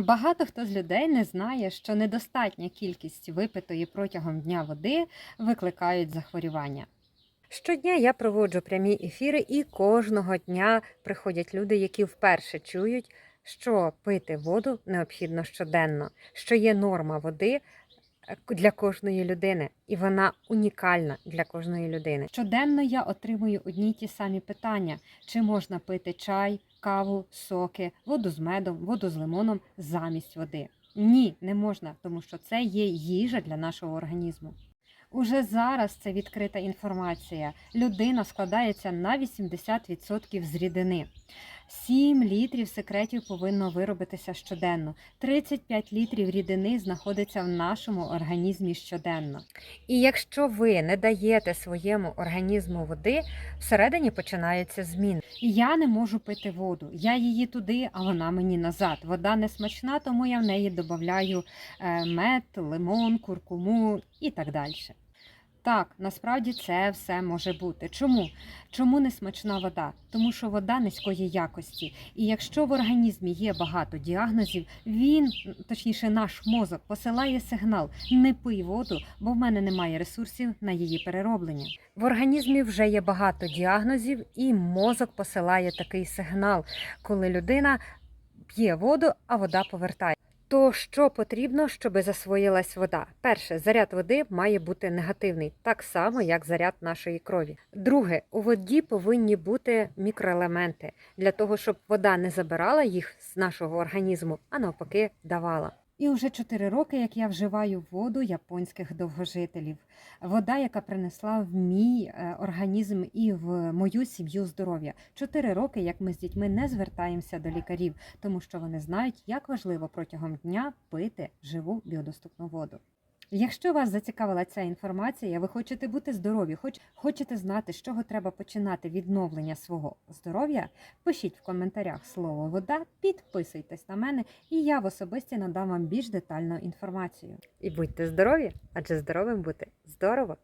Багато хто з людей не знає, що недостатня кількість випитої протягом дня води викликають захворювання. Щодня я проводжу прямі ефіри, і кожного дня приходять люди, які вперше чують, що пити воду необхідно щоденно, що є норма води для кожної людини, і вона унікальна для кожної людини. Щоденно я отримую одні й ті самі питання: чи можна пити чай, каву, соки, воду з медом, воду з лимоном замість води? Ні, не можна, тому що це є їжа для нашого організму. Уже зараз це відкрита інформація. Людина складається на 80% з рідини. 7 літрів секретів повинно виробитися щоденно. 35 літрів рідини знаходиться в нашому організмі щоденно. І якщо ви не даєте своєму організму води, всередині починаються зміни. Я не можу пити воду. Я її туди, а вона мені назад. Вода не смачна, тому я в неї додаю е, мед, лимон, куркуму і так далі. Так, насправді це все може бути. Чому? Чому не смачна вода? Тому що вода низької якості. І якщо в організмі є багато діагнозів, він, точніше, наш мозок посилає сигнал: не пий воду, бо в мене немає ресурсів на її перероблення. В організмі вже є багато діагнозів, і мозок посилає такий сигнал, коли людина п'є воду, а вода повертає. То що потрібно, щоб засвоїлась вода? Перше, заряд води має бути негативний, так само, як заряд нашої крові. Друге, у воді повинні бути мікроелементи для того, щоб вода не забирала їх з нашого організму, а навпаки давала. І вже 4 роки, як я вживаю воду японських довгожителів. Вода, яка принесла в мій е, організм і в мою сім'ю здоров'я. 4 роки, як ми з дітьми не звертаємося до лікарів, тому що вони знають, як важливо протягом дня пити живу біодоступну воду. Якщо вас зацікавила ця інформація, ви хочете бути здорові, хоч хочете знати, з чого треба починати відновлення свого здоров'я, пишіть в коментарях слово вода, підписуйтесь на мене, і я в особисті надам вам більш детальну інформацію. І будьте здорові, адже здоровим бути здорово.